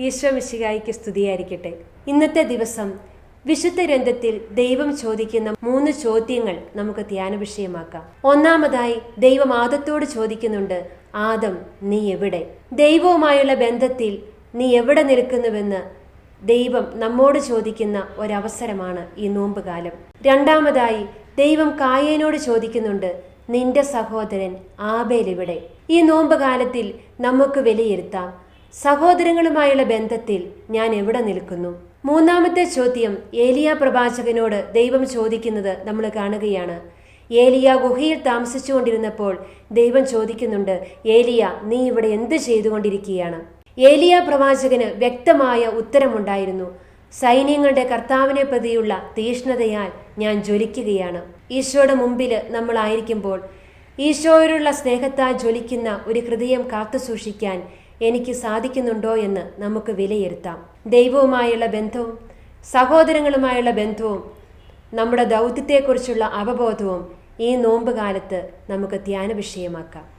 ഈശോ മിശികായിക്ക് സ്തുതിയായിരിക്കട്ടെ. ഇന്നത്തെ ദിവസം വിശുദ്ധ ഗ്രന്ഥത്തിൽ ദൈവം ചോദിക്കുന്ന മൂന്ന് ചോദ്യങ്ങൾ നമുക്ക് ധ്യാന വിഷയമാക്കാം ഒന്നാമതായി ദൈവം ആദത്തോട് ചോദിക്കുന്നുണ്ട് ആദം നീ എവിടെ? ദൈവവുമായുള്ള ബന്ധത്തിൽ നീ എവിടെ നിൽക്കുന്നുവെന്ന് ദൈവം നമ്മോട് ചോദിക്കുന്ന ഒരവസരമാണ് ഈ നോമ്പുകാലം. രണ്ടാമതായി ദൈവം കായേനോട് ചോദിക്കുന്നുണ്ട് നിന്റെ സഹോദരൻ ആബേൽ ഇവിടെ ഈ നോമ്പുകാലത്തിൽ നമുക്ക് വിലയിരുത്താം. സഹോദരങ്ങളുമായുള്ള ബന്ധത്തിൽ ഞാൻ എവിടെ നിൽക്കുന്നു? മൂന്നാമത്തെ ചോദ്യം ഏലിയ പ്രവാചകനോട് ദൈവം ചോദിക്കുന്നത് നമ്മൾ കാണുകയാണ്. ഏലിയ ഗുഹയിൽ താമസിച്ചുകൊണ്ടിരുന്നപ്പോൾ ദൈവം ചോദിക്കുന്നുണ്ട് ഏലിയ നീ ഇവിടെ എന്ത് ചെയ്തുകൊണ്ടിരിക്കുകയാണ്? ഏലിയ പ്രവാചകന് വ്യക്തമായ ഉത്തരമുണ്ടായിരുന്നു. സൈന്യങ്ങളുടെ കർത്താവിനെ പ്രതിയുള്ള തീഷ്ണതയാൽ ഞാൻ ജ്വലിക്കുകയാണ്. ഈശോയുടെ മുമ്പിൽ നമ്മളായിരിക്കുമ്പോൾ ഈശോയോടുള്ള സ്നേഹത്താൽ ജ്വലിക്കുന്ന ഒരു ഹൃദയം കാത്തു സൂക്ഷിക്കാൻ എനിക്ക് സാധിക്കുന്നുണ്ടോ എന്ന് നമുക്ക് വിലയിരുത്താം. ദൈവവുമായുള്ള ബന്ധവും സഹോദരങ്ങളുമായുള്ള ബന്ധവും നമ്മുടെ ദൗത്യത്തെക്കുറിച്ചുള്ള അവബോധവും ഈ നോമ്പ് കാലത്ത് നമുക്ക് ധ്യാന വിഷയമാക്കാം